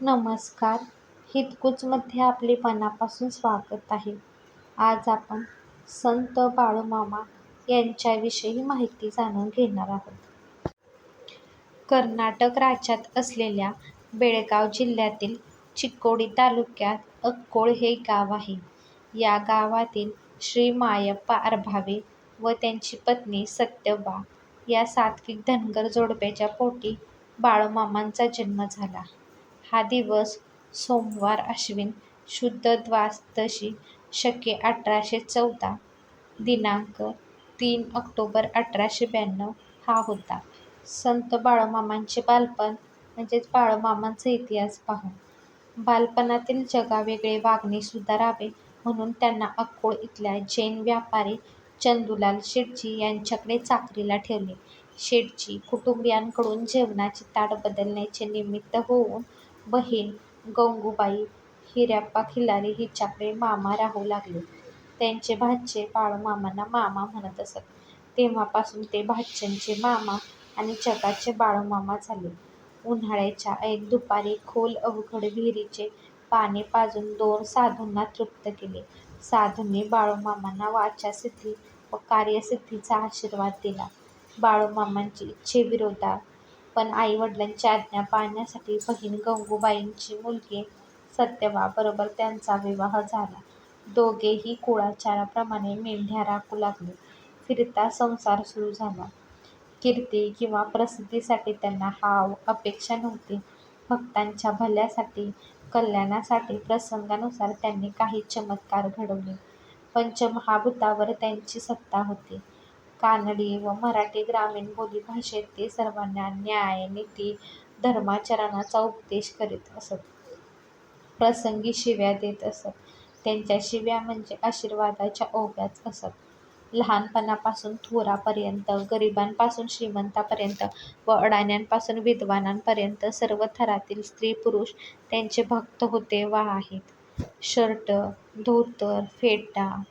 नमस्कार. हितगुजमध्ये आपले मनापासून स्वागत आहे. आज आपण संत बाळूमामा यांच्याविषयी माहिती जाणून घेणार आहोत. कर्नाटक राज्यात असलेल्या बेळगाव जिल्ह्यातील चिकोडी तालुक्यात अक्कोळ हे गाव आहे. या गावातील श्री मायप्पा अरभावे व त्यांची पत्नी सत्यबा या सात्विक धनगर जोडप्याच्या पोटी बाळूमामांचा जन्म झाला. हा दिवस सोमवार अश्विन शुद्ध द्वादशी शके अठराशे चौदा दिनांक तीन ऑक्टोबर अठराशे ब्याण्णव हा होता. संत बाळूमामांचे बालपण म्हणजेच बाळूमामांचा इतिहास पाहू. बालपणातील जगावेगळे वागणे सुधारावे म्हणून त्यांना अक्कोळ इथल्या जैन व्यापारी चंदुलाल शेटजी यांच्याकडे चाकरीला ठेवले. शेटजी कुटुंबियांकडून जेवणाची ताट बदलण्याचे निमित्त होऊन बहीण गंगूबाई हिराप्पा खिलारी हिच्याकडे मामा राहू लागले. त्यांचे भाचे बाळूमामांना मामा म्हणत असत. तेव्हापासून ते भाच्यांचे मामा आणि जगाचे बाळूमामा झाले. उन्हाळ्याच्या ऐन दुपारी खोल अवघड विहिरीचे पाणी पाजून दोन साधूंना तृप्त केले. साधूंनी बाळूमामांना वाचासिद्धी व कार्यसिद्धीचा आशीर्वाद दिला. बाळूमामांची इच्छेविरोधात पण आईवडिलांची आज्ञा पाळण्यासाठी बहीण गंगूबाईंची मुलगी सत्यवा बरोबर त्यांचा विवाह झाला. दोघेही कुळाचाराप्रमाणे मेंढ्या राखू लागले. फिरता संसार सुरू झाला. कीर्ती किंवा प्रसिद्धीसाठी त्यांना हाव अपेक्षा नव्हती. भक्तांच्या भल्यासाठी, कल्याणासाठी प्रसंगानुसार त्यांनी काही चमत्कार घडवले. पंचमहाभूतावर त्यांची सत्ता होती. कानडी व मराठी ग्रामीण बोलीभाषेत ते सर्वांना न्याय, नीती, धर्माचरणाचा उपदेश करीत असत. प्रसंगी शिव्या देत असत. त्यांच्या शिव्या म्हणजे आशीर्वादाच्या ओव्याच असत. लहानपणापासून थोरापर्यंत, गरिबांपासून श्रीमंतापर्यंत व अडाण्यांपासून विद्वानांपर्यंत सर्व थरातील स्त्री-पुरुष त्यांचे भक्त होते व आहेत. शर्ट, धोतर, फेटा,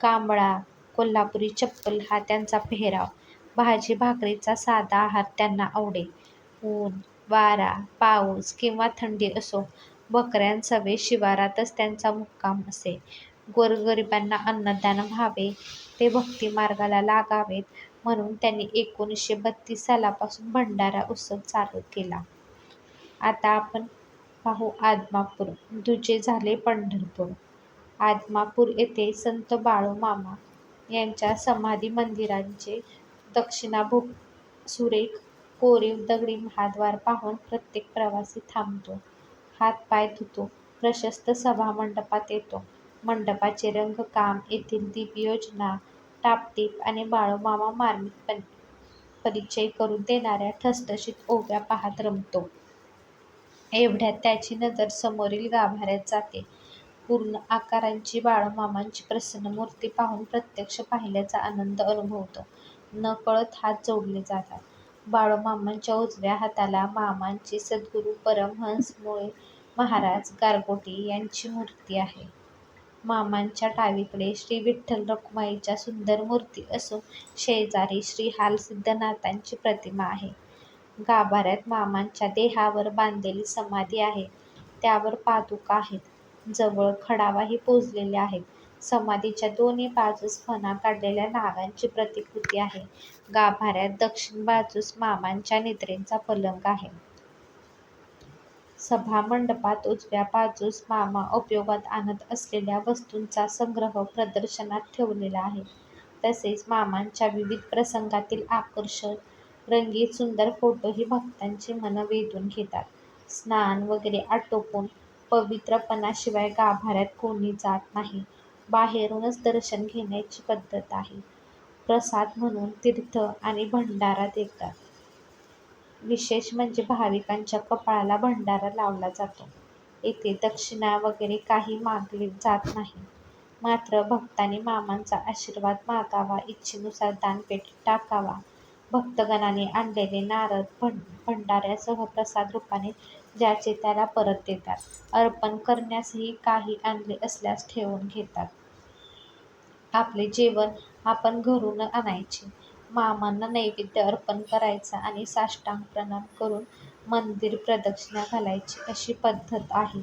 कांबळा, कोल्हापुरी चप्पल हा त्यांचा पेहराव. भाजी-भाकरीचा साधा आहार त्यांना आवडे. ऊन, वारा, पाऊस किंवा थंडी असो, बकऱ्यांसवे शिवारातच त्यांचा मुक्काम असे. गोरगरिबांना अन्नदान व्हावे, ते भक्तिमार्गाला लागावेत म्हणून त्यांनी एकोणीसशे बत्तीस सालापासून भंडारा उत्सव चालू केला. आता आपण पाहू आदमापूर, दुजे झाले पंढरपूर. आदमापूर येथे संत बाळू मामा यांच्या समाधी मंदिरांचे दक्षिणाभिमुख सुरेख कोरीव दगडी महाद्वार पाहून प्रत्येक प्रवासी थांबतो, हात-पाय धुतो, प्रशस्त सभा मंडपात येतो. मंडपाचे रंगकाम, येथील दीपयोजना, टापटीप आणि बाळूमामा मार्मिक परिचय करून देणाऱ्या ठसठशीत ओव्या पाहत रमतो. एवढ्यात त्याची नजर समोरील गाभाऱ्यात जाते. पूर्ण आकारांची बाळूमामांची प्रसन्न मूर्ती पाहून प्रत्यक्ष पाहिल्याचा आनंद अनुभवतो. नकळत हात जोडले जातात. बाळूमामांच्या उजव्या हाताला मामांचे सद्गुरू परमहंस मुळे महाराज गारगोटे यांची मूर्ती आहे. मामांच्या डावीकडे श्री विठ्ठल-रखुमाईच्या सुंदर मूर्ती असून शेजारी श्री हालसिद्धनाथांची प्रतिमा आहे. गाभाऱ्यात मामांच्या देहावर बांधलेली समाधी आहे. त्यावर पादुका आहेत. जवळ खडावाही पोचलेले आहेत. समाधीच्या दोन्ही बाजूस फणा काढलेल्या नागांची प्रतिकृती आहे. गाभाऱ्यात दक्षिण बाजूस मामांच्या निद्रेचा पलंग आहे. सभामंडपात उजव्या बाजूस मामा उपयोगात आणत असलेल्या वस्तूंचा संग्रह प्रदर्शनात ठेवलेला आहे. तसेच मामांच्या विविध प्रसंगातील आकर्षक, रंगीत सुंदर फोटोही भक्तांची मन वेधून घेतात. स्नान वगैरे आटोपून पवित्रपणाशिवाय गाभाऱ्यात कोणी जात नाही. बाहेरूनच दर्शन घेण्याची पद्धत आहे. प्रसाद म्हणून तीर्थ आणि भंडारा देतात. विशेष म्हणजे भाविकांच्या कपाळाला भंडारा लावला जातो. येथे दक्षिणा वगैरे काही मागले जात नाही. मात्र भक्तांनी मामांचा आशीर्वाद मागावा, इच्छेनुसार दानपेटीत टाकावा. भक्तगणांनी आणलेले नारळ भंडाऱ्यासह प्रसाद रूपाने ज्याचे त्याला परत देतात. अर्पण करण्यासही काही आणले असल्यास ठेवून घेतात. आपले जेवण आपण घरून आणायचे, मामांना नैवेद्य अर्पण करायचा आणि साष्टांग प्रणाम करून मंदिर प्रदक्षिणा घालायची अशी पद्धत आहे.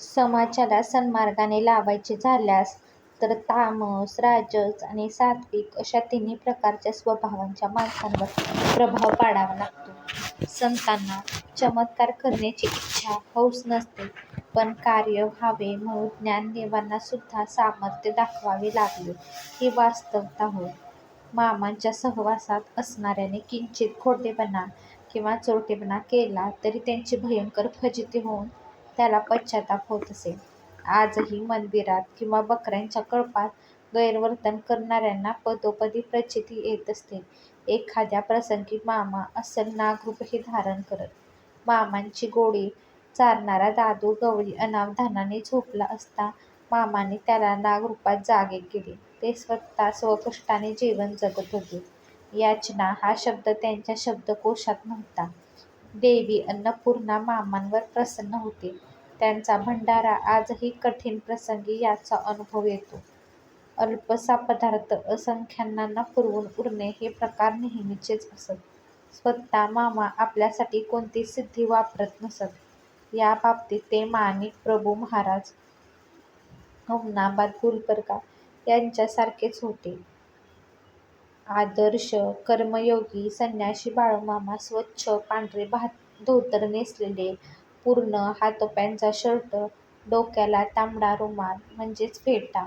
समाजाला सन्मार्गाने लावायचे झाल्यास तर तामस, राजस आणि सात्विक अशा तिन्ही प्रकारच्या स्वभावांच्या माणसांवर प्रभाव पाडावा लागतो. संतांना चमत्कार करण्याची इच्छा, हौस नसते, पण कार्य व्हावे म्हणून ज्ञानदेवांना सुद्धा सामर्थ्य दाखवावे लागले ही वास्तवता होय. मामांच्या सहवासात असणाऱ्याने किंचित खोटेपणा किंवा चोरटेपणा केला तरी त्यांची भयंकर फजिती होऊन त्याला पश्चाताप होत असे. आजही मंदिरात किंवा बकऱ्यांच्या कळपात गैरवर्तन करणाऱ्यांना पदोपदी प्रचिती येत असते. एखाद्या प्रसंगी मामा अस्सल नागरूपही धारण करत. मामांची गोडी चारणारा दादू गवळी अनावधानाने झोपला असता मामाने त्याला नागरूपात जागे केले. ते स्वतः स्वकष्टाने जीवन जगत होते. याचना हा शब्द त्यांच्या शब्दकोशात नव्हता. देवी अन्नपूर्णा मामांवर प्रसन्न होते. त्यांचा भंडारा आजही कठीण प्रसंगी याचा अनुभव येतो. अल्पसा पदार्थ असंख्यांना पुरवून उरणे हे प्रकार नेहमीचेच असत. स्वतः मामा आपल्यासाठी कोणती सिद्धी वापरत नसत. याबाबतीत ते माणिक प्रभू महाराज, हुमनाबाद गुलबर्गा यांच्यासारखेच होते. आदर्श कर्मयोगी संन्यासी बाळूमामा स्वच्छ पांढरे धोतर नेसलेले, पूर्ण हातोप्यांचा शर्ट, डोक्याला तांबडा रुमाल म्हणजेच फेटा,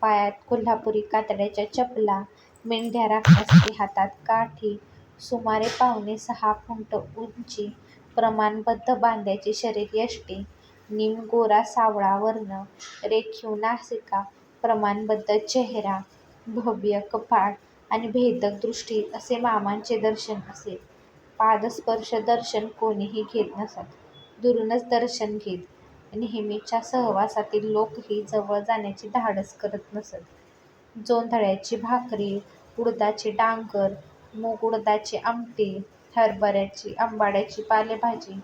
पायात कोल्हापुरी कातड्याच्या चपला, मेंढ्या राखण्यासाठी हातात काठी, सुमारे पावणे सहा फुंट उंची, प्रमाणबद्ध बांध्याची शरीरयष्टी, निम-गोरा सावळा वर्ण, रेखीव नासिका, प्रमाणबद्ध चेहरा, भव्य कपाळ आणि भेदक दृष्टी असे मामांचे दर्शन असे. पादस्पर्श दर्शन कोणीही घेत नसत. दुरूनच दर्शन घेत. नेहमीच्या सहवासातील लोकही जवळ जाण्याची धाडस करत नसत. जोंधळ्याची भाकरी, उडदाचे डांगर, मूग उडदाची आमटी, हरभऱ्याची आंबाड्याची पालेभाजी,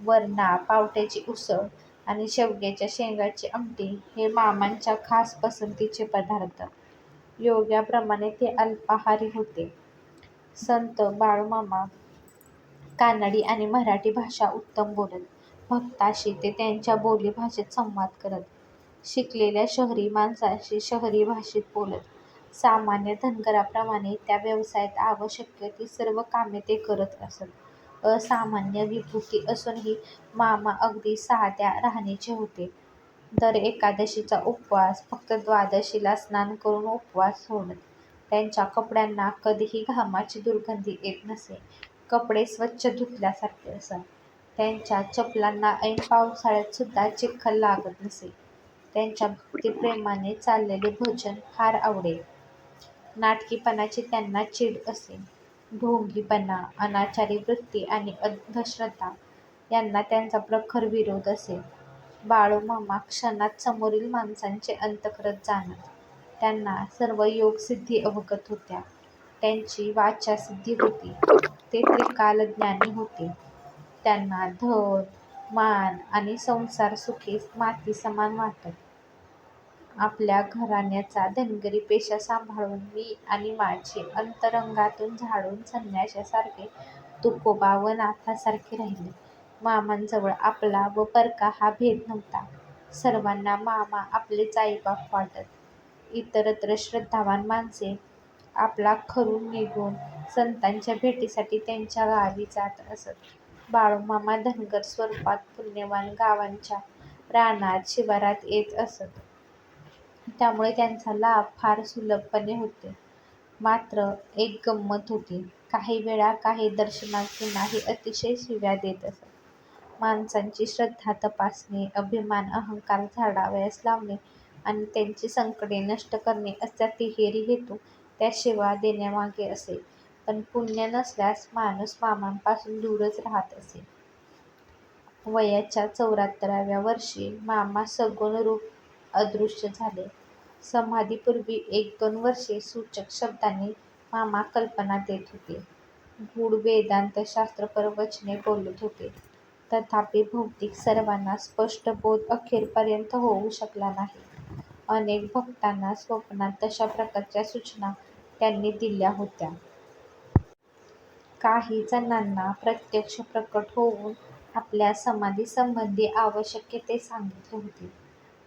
वरणा पावट्याची उसळ आणि शेवग्याच्या शेंगांची आमटी हे मामांच्या खास पसंतीचे पदार्थ. योग्याप्रमाणे ते अल्पाहारी होते. संत बाळूमामा कानडी आणि मराठी भाषा उत्तम बोलत. भक्ताशी ते त्यांच्या बोलीभाषेत संवाद करत. शिकलेल्या शहरी माणसाशी शहरी भाषेत बोलत. सामान्य धनगराप्रमाणे त्या व्यवसायात आवश्यक ती सर्व कामे ते करत असत. असामान्य विभूती असूनही मामा अगदी साध्या राहणीचे होते. दर एकादशीचा उपवास, फक्त द्वादशीला स्नान करून उपवास सोडत. त्यांच्या कपड्यांना कधीही घामाची दुर्गंधी येत नसे. कपडे स्वच्छ धुतल्यासारखे असत. त्यांच्या चपलांना ऐन पावसाळ्यातसुद्धा चिखल लागत नसे. त्यांच्या भक्तिप्रेमाने चाललेले भजन फार आवडे. नाटकीपणाची त्यांना चीड असे. ढोंगीपणा, अनाचारी वृत्ती आणि अंधश्रद्धा यांना त्यांचा प्रखर विरोध असे. बाळूमामा क्षणात समोरील माणसांचे अंत करत जाणत. त्यांना सर्व योगसिद्धी अवगत होत्या. त्यांची वाचासिद्धी होती. ते त्रिकालज्ञानी होते. त्यांना धन, मान आणि संसार सुखी मातीसमान वाटत. आपल्या घराण्याचा धनगरी पेशा सांभाळून मी आणि माझे अंतरंगातून झाडून संन्याशासारखे तुकोबा व नाथासारखे राहिले. मामांजवळ आपला व परका हा भेद नव्हता. सर्वांना मामा आपलेच आईबाप वाटत. इतरत्र श्रद्धावान माणसे आपला खरून निघून संतांच्या भेटीसाठी त्यांच्या गावी जात असत. बाळूमामा धनगर स्वरूपात पुण्यवान गावांच्या रानात शिवारात येत असत. त्यामुळे त्यांचा लाभ फार सुलभपणे होते मात्र एक गंमत होती. काही वेळा काही दर्शनार्थींनाही अतिशय शिव्या देत असत. माणसांची श्रद्धा तपासणे, अभिमान अहंकार झाडावयास लावणे आणि त्यांची संकटे नष्ट करणे असा तिहेरी हेतू त्या शिवा देण्यामागे असे. पण पुण्य नसल्यास माणूस मामांपासून दूरच राहत असे. वयाच्या चौऱ्याहत्तराव्या वर्षी मामा सगुण रूप अदृश्य झाले. समाधीपूर्वी एक दोन वर्षे सूचक शब्दांनी मामा कल्पना देत होते. गूढ वेदांतशास्त्रपर वचने बोलत होते. तथापि भौतिक सर्वांना स्पष्ट बोध अखेरपर्यंत होऊ शकला नाही. अनेक भक्तांना स्वप्नात तशा प्रकारच्या सूचना त्यांनी दिल्या होत्या. काही जणांना प्रत्यक्ष प्रकट होऊन आपल्या समाधीसंबंधी आवश्यक ते सांगितले होते.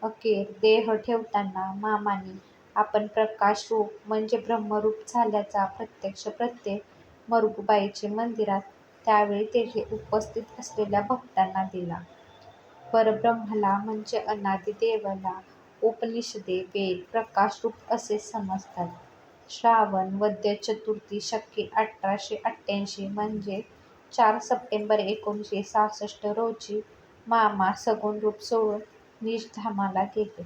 अखेर देह ठेवताना मामाने आपण प्रकाश रूप म्हणजे ब्रह्मरूप झाल्याचा प्रत्यक्ष प्रत्यय मरुगबाईचे मंदिरात त्यावेळी तेथे उपस्थित असलेल्या भक्तांना दिला. परब्रह्मला म्हणजे अनादिदेवाला उपनिषदे, वेद प्रकाशरूप असे समजतात. श्रावण वद्य चतुर्थी शके अठराशे अठ्ठ्याऐंशी म्हणजे चार सप्टेंबर एकोणीसशे सहासष्ट रोजी मामा सगुण रूप सोडून निजधामाला गेले.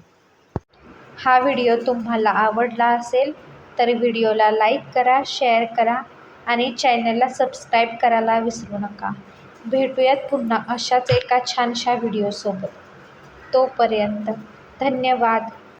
हा व्हिडिओ तुम्हाला आवडला असेल तर व्हिडिओला लाईक करा, शेअर करा आणि चॅनलला सबस्क्राईब करायला विसरू नका. भेटूयात पुन्हा अशाच एका छानशा व्हिडिओसोबत. तोपर्यंत धन्यवाद.